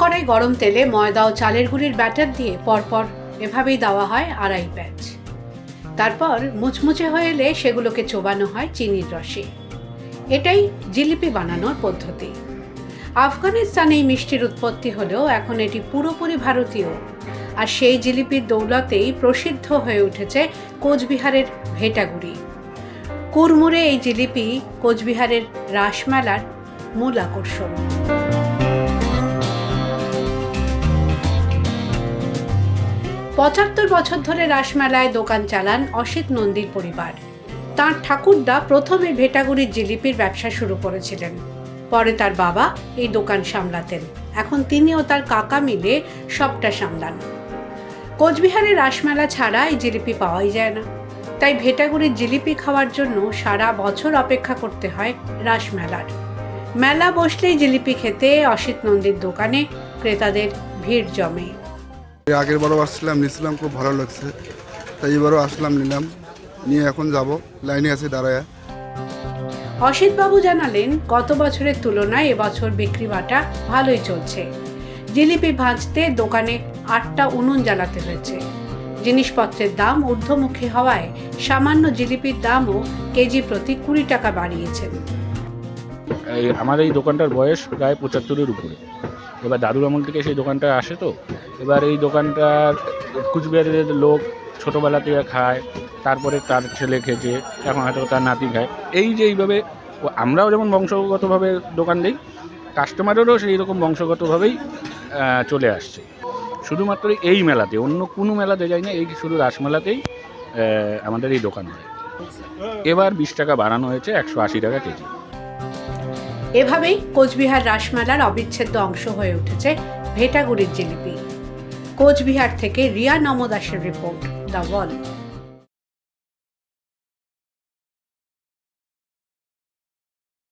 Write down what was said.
কড়াই গরম তেলে ময়দা ও চালের গুঁড়ির ব্যাটার দিয়ে পরপর এভাবেই দেওয়া হয় আড়াই প্যাচ। তারপর মুচমুচে হয়ে এলে সেগুলোকে চোবানো হয় চিনির রসে। এটাই জিলিপি বানানোর পদ্ধতি। আফগানিস্তানে এই মিষ্টির উৎপত্তি হলেও এখন এটি পুরোপুরি ভারতীয়। আর সেই জিলিপির দৌলতেই প্রসিদ্ধ হয়ে উঠেছে কোচবিহারের ভেটাগুড়ি। কুরমুরে এই জিলিপি কোচবিহারের রাসমেলার মূল আকর্ষণ। পঁচাত্তর বছর ধরে রাসমেলায় দোকান চালান অসিত নন্দীর পরিবার। তার ঠাকুরদা প্রথমে ভেটাগুড়ির জিলিপির ব্যবসা শুরু করেছিলেন। পরে তার বাবা এই দোকান সামলাতেন। এখন তিনি ও তার কাকা মিলে সবটা সামলান। কোচবিহারে রাসমেলা ছাড়া এই জিলিপি পাওয়াই যায় না। তাই ভেটাগুড়ির জিলিপি খাওয়ার জন্য সারা বছর অপেক্ষা করতে হয় রাসমেলার। মেলা বসলেই জিলিপি খেতে অসিত নন্দীর দোকানে ক্রেতাদের ভিড় জমে। আগের বারও আসছিলাম নিয়েছিলাম খুব ভালো লাগছে। তাই এবারও আসলাম নিলাম। নিয়ে এখন যাব লাইনে আছে দাঁড়ায়। অসিতবাবু জানালেন গত বছরের তুলনায় এবছর বিক্রি বাটা ভালোই চলছে। জিলিপি ভাজতে দোকানে আটটা উনুন জ্বালাতে হয়েছে। জিনিসপত্রের দাম ঊর্ধ্বমুখী হওয়ায় সামান্য জিলিপির দামও কেজি প্রতি কুড়ি টাকা বাড়িয়েছেন। আমার এই দোকানটার বয়স প্রায় পঁচাত্তরের উপরে। এবার দাদুর আমল থেকে সেই দোকানটা আসে তো? এবার এই দোকানটার কুচবিহারের লোক ছোটোবেলা থেকে খায়, তারপরে তার ছেলে খেয়েছে, এখন হয়তো তার নাতি খায়। এই যে এইভাবে আমরাও যেমন বংশগতভাবে দোকান দিই কাস্টমারেরও সেই রকম বংশগতভাবেই চলে আসছে। শুধুমাত্র এই মেলাতে, অন্য কোনো মেলাতে যাই না, এই শুধু রাসমেলাতেই আমাদের এই দোকান হয়। এবার বিশ টাকা বাড়ানো হয়েছে, একশো আশি টাকা কেজি। এভাবেই কোচবিহার রাসমেলার অবিচ্ছেদ্য অংশ হয়ে উঠেছে ভেটাগুড়ির জিলিপি। কোচবিহার থেকে রিয়া নমদাসের রিপোর্ট দ্য ওয়াল